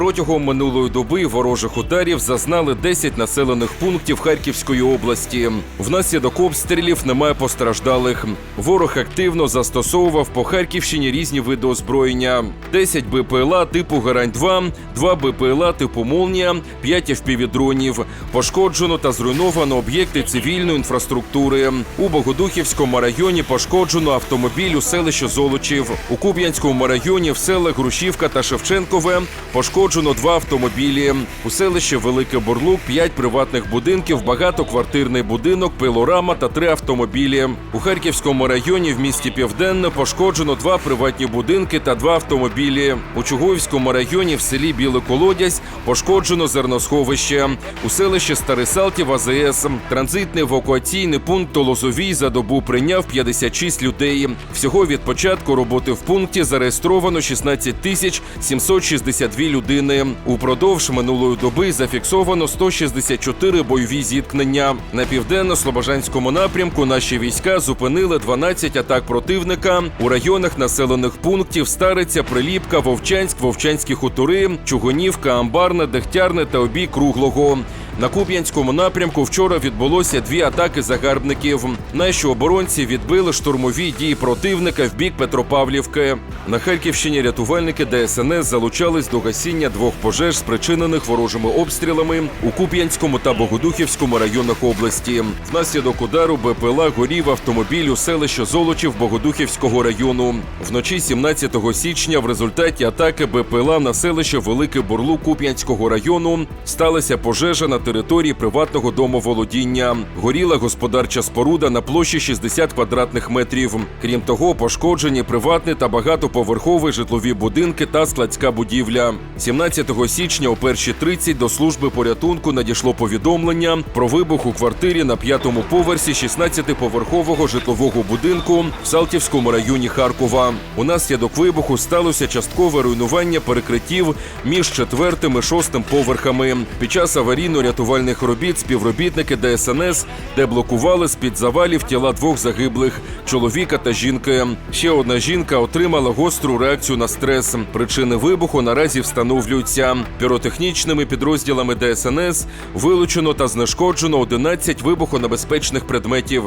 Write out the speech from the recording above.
Протягом минулої доби ворожих ударів зазнали 10 населених пунктів Харківської області. Внаслідок обстрілів немає постраждалих. Ворог активно застосовував по Харківщині різні види озброєння: 10 БПЛА типу Гарань 2 2 БПЛА типу Молнія, 5 FPV-дронів. Пошкоджено та зруйновано об'єкти цивільної інфраструктури. У Богодухівському районі пошкоджено автомобіль у селищі Золочів. У Куп'янському районі в селах Грушівка та Шевченкове пошкоджено два автомобілі. У селищі Велике Бурлук п'ять приватних будинків, багатоквартирний будинок, пилорама та три автомобілі. У Харківському районі в місті Південне пошкоджено два приватні будинки та два автомобілі. У Чугуївському районі в селі Білий Колодязь пошкоджено зерносховище. У селищі Старий Салтів АЗС транзитний евакуаційний пункт Толозовій за добу прийняв 56 людей. Всього від початку роботи в пункті зареєстровано 16 тисяч 762 людини. Упродовж минулої доби зафіксовано 164 бойові зіткнення. На південно-слобожанському напрямку наші війська зупинили 12 атак противника у районах населених пунктів Стариця, Приліпка, Вовчанськ, Вовчанські хутори, Чугунівка, Амбарне, Дегтярне та обій Круглого. На Куп'янському напрямку вчора відбулося дві атаки загарбників. Наші оборонці відбили штурмові дії противника в бік Петропавлівки. На Харківщині рятувальники ДСНС залучались до гасіння двох пожеж, спричинених ворожими обстрілами у Куп'янському та Богодухівському районах області. Внаслідок удару БПЛА горів автомобіль у селищі Золочів Богодухівського району. Вночі 17 січня в результаті атаки БПЛА на селище Великий Бурлук Куп'янського району сталася пожежа на території приватного домоволодіння. Горіла господарча споруда на площі 60 квадратних метрів. Крім того, пошкоджені приватні та багатоповерхові житлові будинки та складська будівля. 17 січня о 1.30 до служби порятунку надійшло повідомлення про вибух у квартирі на п'ятому поверсі 16-поверхового житлового будинку в Салтівському районі Харкова. Унаслідок вибуху сталося часткове руйнування перекриттів між четвертим і шостим поверхами. Під час аварійно-рятувальних робіт співробітники ДСНС де блокували з-під завалів тіла двох загиблих чоловіка та жінки. Ще одна жінка отримала гостру реакцію на стрес. Причини вибуху наразі встановлюються. Піротехнічними підрозділами ДСНС вилучено та знешкоджено 11 вибухонебезпечних предметів.